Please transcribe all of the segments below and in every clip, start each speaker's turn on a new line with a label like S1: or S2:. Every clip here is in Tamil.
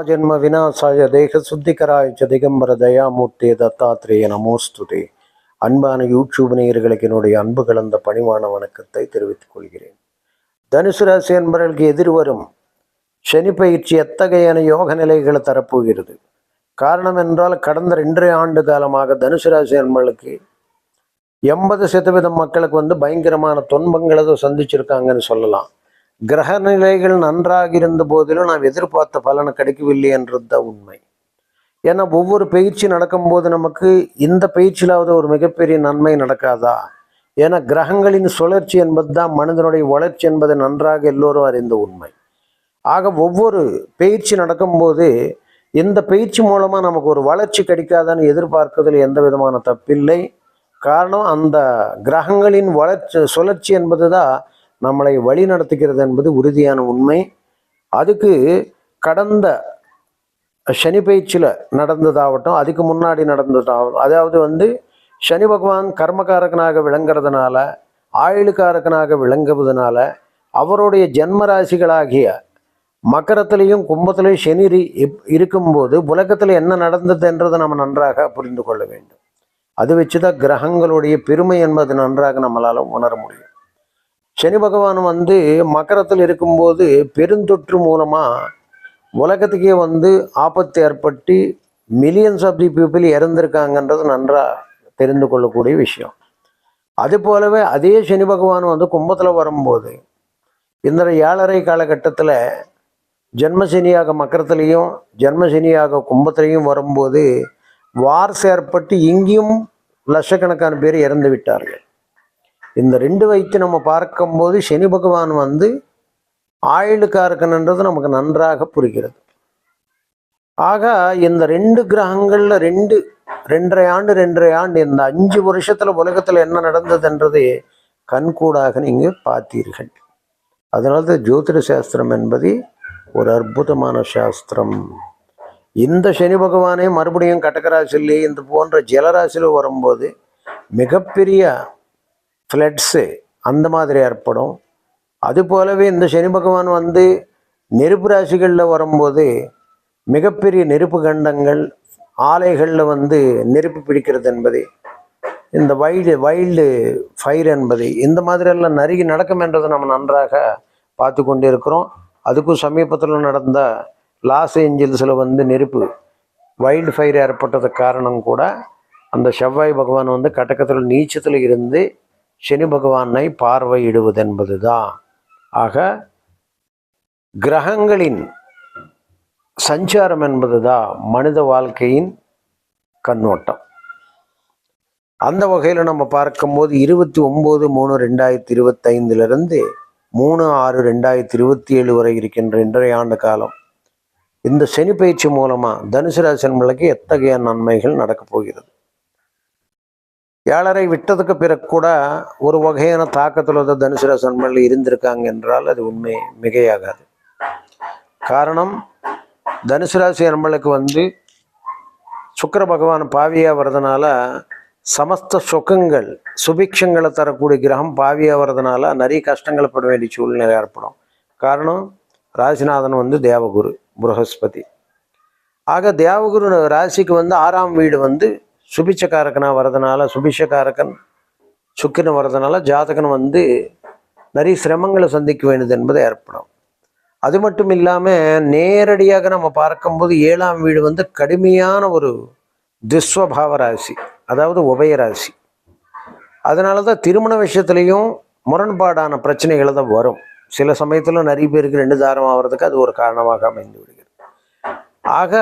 S1: ஜென்ம வினாசாய தேக சுத்திகராய திகம்பர தயாமூர்த்தே தத்தாத்திரேய நமோஸ்துதே அன்பான யூடியூப் நேயர்களுக்கு என்னுடைய அன்பு கலந்த பணிவான வணக்கத்தை தெரிவித்துக் கொள்கிறேன் தனுசு ராசி என்பவர்களுக்கு எதிர்வரும் சனி பயிற்சி எத்தகையான யோக நிலைகளை தரப்போகிறது காரணம் என்றால் கடந்த ரெண்டரை ஆண்டு காலமாக தனுசு ராசி என்பவர்களுக்கு எண்பது சதவீதம் மக்களுக்கு வந்து பயங்கரமான துன்பங்களை தான் சந்திச்சிருக்காங்கன்னு சொல்லலாம். கிரக நிலைகள் நன்றாக இருந்த போதிலும் நாம் எதிர்பார்த்த பலனை கிடைக்கவில்லை என்றது தான் உண்மை. ஏன்னா ஒவ்வொரு பயிற்சி நடக்கும்போது நமக்கு இந்த பயிற்சியிலாவது ஒரு மிகப்பெரிய நன்மை நடக்காதா? ஏன்னா கிரகங்களின் சுழற்சி என்பது தான் மனிதனுடைய வளர்ச்சி என்பதை நன்றாக எல்லோரும் அறிந்த உண்மை. ஆக ஒவ்வொரு பயிற்சி நடக்கும்போது இந்த பயிற்சி மூலமாக நமக்கு ஒரு வளர்ச்சி கிடைக்காதான்னு எதிர்பார்க்கறதுல எந்த விதமான தப்பில்லை. காரணம் அந்த கிரகங்களின் வளர்ச்சி சுழற்சி என்பது தான் நம்மளை வழி நடத்துகிறது என்பது உறுதியான உண்மை. அதுக்கு கடந்த சனி பயிற்சியில் நடந்ததாகட்டும் அதுக்கு முன்னாடி நடந்ததாகட்டும் அதாவது வந்து சனி பகவான் கர்மகாரகனாக விளங்குறதுனால ஆயுளுக்காரகனாக விளங்குவதனால அவருடைய ஜென்மராசிகளாகிய ராசிகளாகிய கும்பத்திலையும் சனி இருக்கும்போது உலகத்தில் என்ன நடந்தது என்றதை நம்ம நன்றாக புரிந்து கொள்ள வேண்டும். அது வச்சு தான் கிரகங்களுடைய பெருமை என்பது நன்றாக நம்மளால் உணர முடியும். சனி பகவான் வந்து மக்கரத்தில் இருக்கும்போது பெருந்தொற்று மூலமாக உலகத்துக்கே வந்து ஆபத்து ஏற்பட்டு மில்லியன்ஸ் ஆஃப் தி பீப்புள் இறந்துருக்காங்கன்றது நன்றாக தெரிந்து கொள்ளக்கூடிய விஷயம். அது போலவே அதே சனி பகவான் வந்து கும்பத்தில் வரும்போது இந்த ஏழரை காலகட்டத்தில் ஜென்மசனியாக மக்கரத்துலேயும் ஜென்மசனியாக கும்பத்திலையும் வரும்போது வார்ஸ் ஏற்பட்டு இங்கேயும் லட்சக்கணக்கான பேர் இறந்து விட்டார்கள். இந்த ரெண்டு வைத்து நம்ம பார்க்கும்போது சனி பகவான் வந்து ஆயுளுக்காரக்கன்ன்றது நமக்கு நன்றாக புரிகிறது. ஆக இந்த ரெண்டு கிரகங்களில் ரெண்டு ரெண்டரை ஆண்டு ரெண்டரை ஆண்டு இந்த அஞ்சு வருஷத்தில் உலகத்தில் என்ன நடந்ததுன்றது கண்கூடாக நீங்கள் பார்த்தீர்கள். அதனால தான் ஜோதிட சாஸ்திரம் என்பது ஒரு அற்புதமான சாஸ்திரம். இந்த சனி பகவானே மறுபடியும் கடகராசிலே இந்த போன்ற ஜலராசியில் வரும்போது மிகப்பெரிய ஃப்ளட்ஸு அந்த மாதிரி ஏற்படும். அது போலவே இந்த சனி பகவான் வந்து நெருப்பு ராசிகளில் வரும்போது மிகப்பெரிய நெருப்பு கண்டங்கள் ஆலைகளில் வந்து நெருப்பு பிடிக்கிறது என்பது இந்த வைல்டு வைல்டு ஃபயர் என்பது இந்த மாதிரியெல்லாம் நறுகி நடக்கும் என்றதை நம்ம நன்றாக பார்த்து கொண்டு இருக்கிறோம் அதுக்கும் சமீபத்தில் நடந்த லாஸ் ஏஞ்சல்ஸில் வந்து நெருப்பு வைல்டு ஃபயர் ஏற்பட்டதுக்கு காரணம் கூட அந்த செவ்வாய் பகவான் வந்து கட்டக்கத்தில் நீச்சத்தில் இருந்து சனி பகவானை பார்வையிடுவது என்பது தான் ஆக கிரகங்களின் சஞ்சாரம் என்பது தான் மனித வாழ்க்கையின் கண்ணோட்டம். அந்த வகையில் நம்ம பார்க்கும்போது இருபத்தி ஒம்பது மூணு ரெண்டாயிரத்தி இருபத்தைந்திலிருந்து மூணு ஆறு ரெண்டாயிரத்தி இருபத்தி ஏழு வரை இருக்கின்ற இன்றைய ஆண்டு காலம். இந்த சனி பயிற்சி மூலமாக தனுசு ராசி நண்பர்களுக்கு எத்தகைய நன்மைகள் நடக்கப் போகிறது? ஏழரை விட்டதுக்கு பிறகு கூட ஒரு வகையான தாக்கத்தில் வந்து தனுசு ராசி நண்பர்கள் இருந்திருக்காங்க என்றால் அது உண்மை மிகையாகாது. காரணம் தனுசு ராசி நண்பர்களுக்கு வந்து சுக்கிர பகவான் பாவியாக வர்றதுனால சமஸ்த சுகங்கள் சுபிக்ஷங்களை தரக்கூடிய கிரகம் பாவியாக வர்றதுனால நிறைய கஷ்டங்களை பட வேண்டிய சூழ்நிலை ஏற்படும். காரணம் ராசிநாதன் வந்து தேவகுரு. புரகஸ்பதி ஆக தேவகுரு ராசிக்கு வந்து ஆறாம் வீடு வந்து சுபிச்சக்காரக்கனாக வர்றதுனால சுபிஷக்காரக்கன் சுக்கிரன் வர்றதுனால ஜாதகன் வந்து நிறைய சிரமங்களை சந்திக்க வேண்டியது என்பது ஏற்படும் அது மட்டும் இல்லாமல் நேரடியாக நம்ம பார்க்கும்போது ஏழாம் வீடு வந்து கடுமையான ஒரு துஸ்வபாவ ராசி அதாவது உபய ராசி அதனால தான் திருமண விஷயத்துலையும் முரண்பாடான பிரச்சனைகள் தான் வரும் சில சமயத்தில் நிறைய பேருக்கு ரெண்டு தாரம் ஆகிறதுக்கு அது ஒரு காரணமாக அமைந்து விடுகிறது. ஆக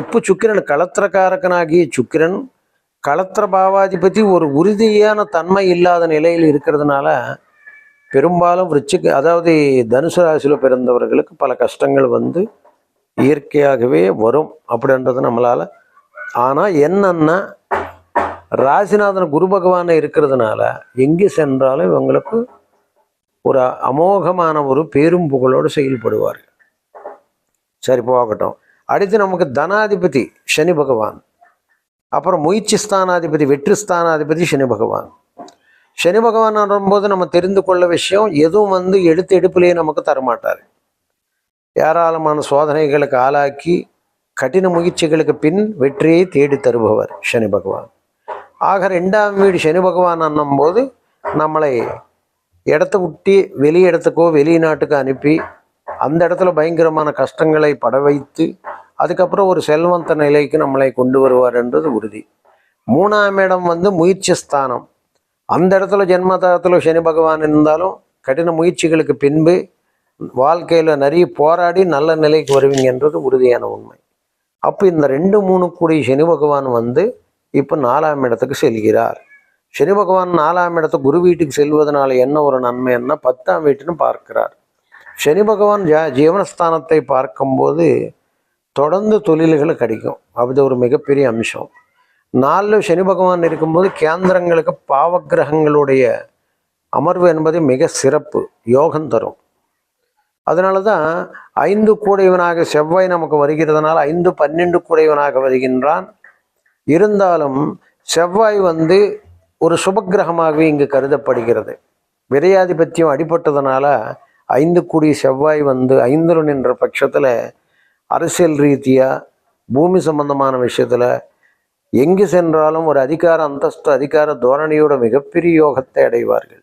S1: எப்போ சுக்கிரன் களத்திரக்காரகனாகிய சுக்கிரன் களத்திர பாவாதிபதி ஒரு உறுதியான தன்மை இல்லாத நிலையில் இருக்கிறதுனால பெரும்பாலும் விருச்சிக்கு அதாவது தனுசு ராசியில் பிறந்தவர்களுக்கு பல கஷ்டங்கள் வந்து இயற்கையாகவே வரும் அப்படின்றது நம்மளால் ஆனால் என்னன்னா ராசிநாதன் குரு பகவான் இருக்கிறதுனால எங்கே சென்றாலும் இவங்களுக்கு ஒரு அமோகமான ஒரு பேரும் புகழோடு செயல்படுவார்கள். சரி போகட்டும். அடுத்து நமக்கு தனாதிபதி சனி பகவான். அப்புறம் முயற்சி ஸ்தானாதிபதி வெற்றி ஸ்தானாதிபதி சனி பகவான். சனி பகவான் போது நம்ம தெரிந்து கொள்ள விஷயம் எதுவும் வந்து எடுத்து எடுப்பிலேயே நமக்கு தரமாட்டார். ஏராளமான சோதனைகளுக்கு ஆளாக்கி கடின முயற்சிகளுக்கு பின் வெற்றியை தேடி தருபவர் சனி பகவான். ஆக ரெண்டாம் வீடு சனி பகவான் போது நம்மளை இடத்த விட்டு வெளி இடத்துக்கோ வெளிநாட்டுக்கோ அனுப்பி அந்த இடத்துல பயங்கரமான கஷ்டங்களை பட வைத்து அதுக்கப்புறம் ஒரு செல்வந்த நிலைக்கு நம்மளை கொண்டு வருவார் என்றது உறுதி. மூணாம் இடம் வந்து முயற்சி ஸ்தானம். அந்த இடத்துல ஜென்மதாரத்தில் சனி பகவான் இருந்தாலும் கடின முயற்சிகளுக்கு பின்பு வாழ்க்கையில் நிறைய போராடி நல்ல நிலைக்கு வருவீங்கன்றது உறுதியான உண்மை. அப்போ இந்த ரெண்டு மூணு கூடிய சனி பகவான் வந்து இப்போ நாலாம் இடத்துக்கு செல்கிறார். சனி பகவான் நாலாம் இடத்து குரு வீட்டுக்கு செல்வதனால என்ன ஒரு நன்மைன்னா பத்தாம் வீட்டுன்னு பார்க்கிறார். சனி பகவான் ஜா ஜீவனஸ்தானத்தை பார்க்கும்போது தொடர்ந்து தொழில்கள் கிடைக்கும். அது ஒரு மிகப்பெரிய அம்சம். நாலில் சனி பகவான் இருக்கும்போது கேந்திரங்களுக்கு பாவக்கிரகங்களுடைய அமர்வு என்பது மிக சிறப்பு யோகம் தரும். அதனால தான் ஐந்து கூடையவனாக செவ்வாய் நமக்கு வருகிறதுனால ஐந்து பன்னெண்டு கூடையவனாக வருகின்றான். இருந்தாலும் செவ்வாய் வந்து ஒரு சுபக்கிரகமாகவே இங்கு கருதப்படுகிறது. விரையாதிபத்தியம் அடிபட்டதுனால ஐந்து கூடி செவ்வாய் வந்து ஐந்தரு நின்ற பட்சத்தில் அரசியல் ரீதியாக பூமி சம்பந்தமான விஷயத்தில் எங்கு சென்றாலும் ஒரு அதிகார அந்தஸ்து அதிகார தோரணையோட மிகப்பெரிய யோகத்தை அடைவார்கள்.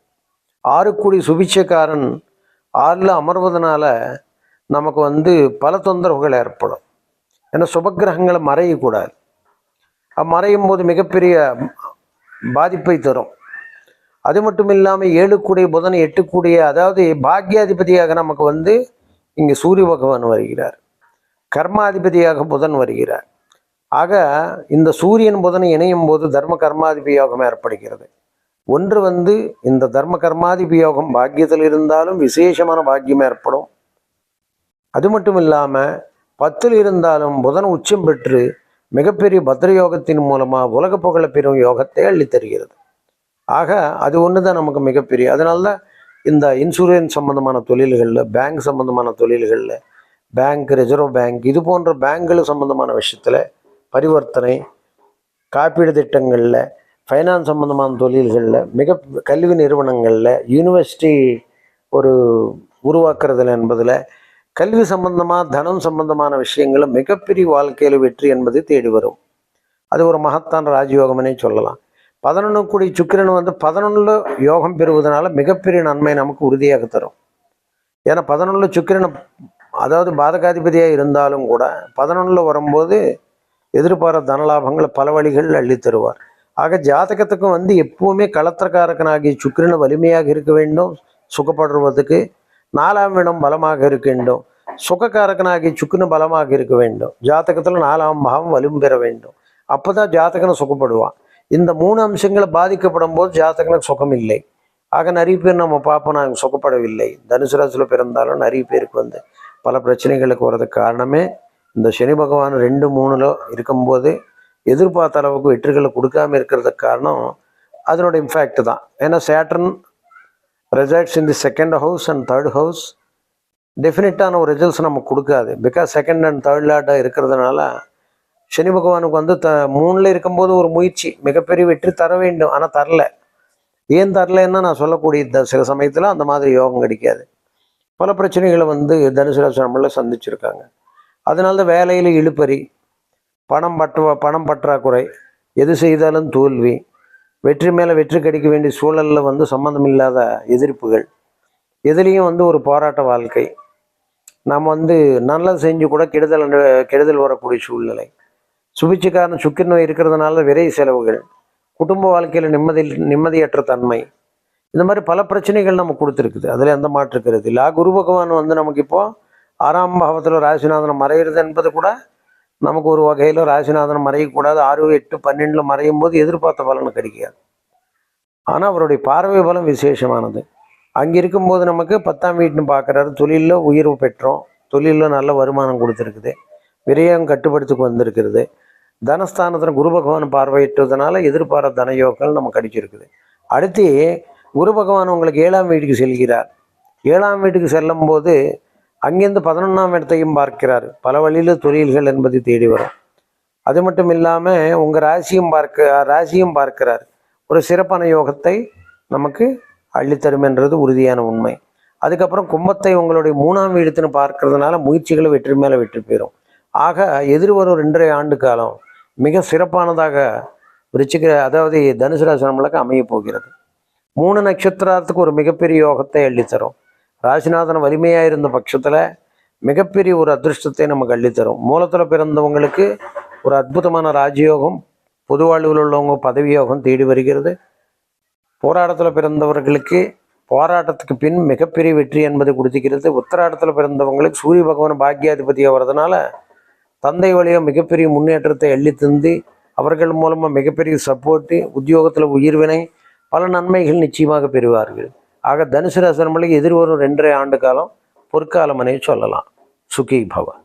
S1: ஆறு கூடி சுபிட்சக்காரன் ஆறில் அமர்வதனால நமக்கு வந்து பல தொந்தரவுகள் ஏற்படும். ஏன்னா சுபக்கிரகங்களை மறையக்கூடாது. மறையும் போது மிகப்பெரிய பாதிப்பை தரும். அது மட்டும் இல்லாமல் ஏழு கூடிய புதன் எட்டு கூடிய அதாவது பாக்யாதிபதியாக நமக்கு வந்து இங்கே சூரிய பகவான் வருகிறார். கர்மாதிபதியாக புதன் வருகிறார். ஆக இந்த சூரியன் புதன் இணையும் போது தர்ம கர்மாதிபதி யோகம் ஏற்படுகிறது. ஒன்று வந்து இந்த தர்ம கர்மாதிபதி யோகம் பாக்கியத்தில் இருந்தாலும் விசேஷமான பாக்கியம் ஏற்படும். அது மட்டும் இல்லாமல் பத்தில் இருந்தாலும் புதன் உச்சம் பெற்று மிகப்பெரிய பத்ர யோகத்தின் மூலமாக உலக புகழ பெறும் யோகத்தை அள்ளித்தருகிறது ஆக அது ஒன்று தான் நமக்கு மிகப்பெரிய. அதனால தான் இந்த இன்சூரன்ஸ் சம்மந்தமான தொழில்களில் பேங்க் சம்மந்தமான தொழில்களில் பேங்க் ரிசர்வ் பேங்க் இது போன்ற பேங்குகள் சம்மந்தமான விஷயத்தில் பரிவர்த்தனை காப்பீடு திட்டங்களில் ஃபைனான்ஸ் சம்மந்தமான தொழில்களில் மிக கல்வி நிறுவனங்களில் யூனிவர்சிட்டி ஒரு உருவாக்குறதுல என்பதில் கல்வி சம்பந்தமாக தனம் சம்பந்தமான விஷயங்களும் மிகப்பெரிய வாழ்க்கையில் வெற்றி என்பது தேடி வரும். அது ஒரு மகத்தான ராஜயோகம்னே சொல்லலாம். பதினொன்று கூடி சுக்கிரன் வந்து பதினொன்றில் யோகம் பெறுவதனால மிகப்பெரிய நன்மை நமக்கு உறுதியாக தரும். ஏன்னா பதினொன்றில் சுக்கிரன் அதாவது பாதகாதிபதியாக இருந்தாலும் கூட பதினொன்றில் வரும்போது எதிர்பாராத தனலாபங்களை பல வழிகளில் அள்ளித் தருவார். ஆக ஜாதகத்துக்கும் வந்து எப்பவுமே களத்திரக்காரகனாகிய சுக்கிரன் வலிமையாக இருக்க வேண்டும் சுகப்படுறதுக்கு நாலாம் இடம் பலமாக இருக்க சுகக்காரகனாகி சுக்குன பலமாக இருக்க வேண்டும். ஜாதகத்தில் நாலாம் மகம் வலிமை பெற வேண்டும். அப்போதான் ஜாதகனை சுகப்படுவான் இந்த மூணு அம்சங்களை பாதிக்கப்படும் போது ஜாதகனுக்கு சுகம் இல்லை ஆக நிறைய பேர் நம்ம பார்ப்போம் நாங்கள் சுகப்படவில்லை தனுசு ராசியில் பிறந்தாலும் நிறைய பேருக்கு வந்து பல பிரச்சனைகளுக்கு வர்றதுக்கு காரணமே இந்த சனி பகவான் ரெண்டு மூணுல இருக்கும்போது எதிர்பார்த்த அளவுக்கு வெற்றிகளை கொடுக்காம இருக்கிறதுக்கு காரணம் அதனோட இம்பேக்ட் தான். ஏன்னா Saturn results in the second house and third house டெஃபினட்டான ஒரு ரிசல்ட்ஸ் நமக்கு கொடுக்காது. பிகாஸ் செகண்ட் அண்ட் தேர்ட் லாட்டாக இருக்கிறதுனால சனி பகவானுக்கு வந்து த மூணில் இருக்கும்போது ஒரு முயற்சி மிகப்பெரிய வெற்றி தர வேண்டும். ஆனால் தரல. ஏன் தரலன்னா நான் சொல்லக்கூடிய இந்த சில சமயத்தில் அந்த மாதிரி யோகம் கிடைக்காது. பல பிரச்சனைகளை வந்து தனுசு ராசி நம்மள சந்திச்சிருக்காங்க. அதனால தான் வேலையில் இழுப்பறி பணம் பற்ற பணம் பற்றாக்குறை எது செய்தாலும் தோல்வி வெற்றி மேலே வெற்றி கிடைக்க வேண்டிய சூழலில் வந்து சம்மந்தம் இல்லாத எதிர்ப்புகள் எதுலேயும் வந்து ஒரு போராட்ட வாழ்க்கை நாம் வந்து நல்லது செஞ்சு கூட கெடுதல் கெடுதல் வரக்கூடிய சூழ்நிலை. சுபிச்சைக்காரன் சுக்கிர நோய் இருக்கிறதுனால விரை செலவுகள் குடும்ப வாழ்க்கையில் நிம்மதி நிம்மதியற்ற தன்மை. இந்த மாதிரி பல பிரச்சனைகள் நமக்கு கொடுத்துருக்குது. அதில் எந்த மாற்றுக்கிறது இல்லை. குரு பகவான் வந்து நமக்கு இப்போது ஆறாம் பாவத்தில் ராசிநாதனம் மறையிறது என்பது கூட நமக்கு ஒரு வகையில் ராசிநாதனம் மறையக்கூடாது. ஆறு எட்டு பன்னெண்டில் மறையும் போது எதிர்பார்த்த பலன் கிடைக்காது. ஆனால் அவருடைய பார்வை பலம் விசேஷமானது. அங்கே இருக்கும்போது நமக்கு பத்தாம் வீட்டுன்னு பார்க்குறாரு தொழிலில் உயர்வு பெற்றோம். தொழிலில் நல்ல வருமானம் கொடுத்துருக்குது. விரயம் கட்டுப்படுத்துக்கு வந்திருக்கிறது தனஸ்தானத்தில் குரு பகவான் பார்வையிட்டதுனால எதிர்பாராத தனயோகங்கள் நமக்கு அடிச்சிருக்குது. அடுத்து குரு பகவான் உங்களுக்கு ஏழாம் வீட்டுக்கு செல்கிறார். ஏழாம் வீட்டுக்கு செல்லும் போது அங்கேருந்து பதினொன்றாம் இடத்தையும் பார்க்கிறார். பல வழியில் தொழில்கள் என்பதை தேடி வரும். அது மட்டும் இல்லாமல் உங்கள் ராசியும் பார்க்க ராசியும் பார்க்கிறார். ஒரு சிறப்பான யோகத்தை நமக்கு அள்ளித்தருமென்றது உறுதியான உண்மை. அதுக்கப்புறம் கும்பத்தை உங்களுடைய மூணாம் வீடுத்துன்னு பார்க்கறதுனால முயற்சிகளை வெற்றி மேலே வெற்றி பெறும். ஆக எதிர்வரும் ரெண்டரை ஆண்டு காலம் மிக சிறப்பானதாக விருச்சிக அதாவது தனுசு ராசி நம்மளுக்கு போகிறது. மூணு நட்சத்திரத்துக்கு ஒரு மிகப்பெரிய யோகத்தை அள்ளித்தரும். ராசிநாதன் வலிமையாக இருந்த பட்சத்தில் மிகப்பெரிய ஒரு அதிர்ஷ்டத்தை நமக்கு அள்ளித்தரும். மூலத்தில் பிறந்தவங்களுக்கு ஒரு அற்புதமான ராஜயோகம் பொது வாழ்வில் உள்ளவங்க பதவி யோகம் தேடி வருகிறது. போராட்டத்தில் பிறந்தவர்களுக்கு போராட்டத்துக்கு பின் மிகப்பெரிய வெற்றி என்பதை கொடுத்துக்கிறது உத்தராட்டத்தில் பிறந்தவங்களுக்கு சூரிய பகவான் பாக்கியாதிபதியாக வர்றதுனால தந்தை வழியாக மிகப்பெரிய முன்னேற்றத்தை எள்ளி தந்து அவர்கள் மூலமாக மிகப்பெரிய சப்போர்ட்டு உத்தியோகத்தில் உயிர்வினை பல நன்மைகள் நிச்சயமாக பெறுவார்கள். ஆக தனுசு ராசி எதிர்வரும் ரெண்டரை ஆண்டு காலம் பொற்காலமனே சொல்லலாம். சுகி பவ.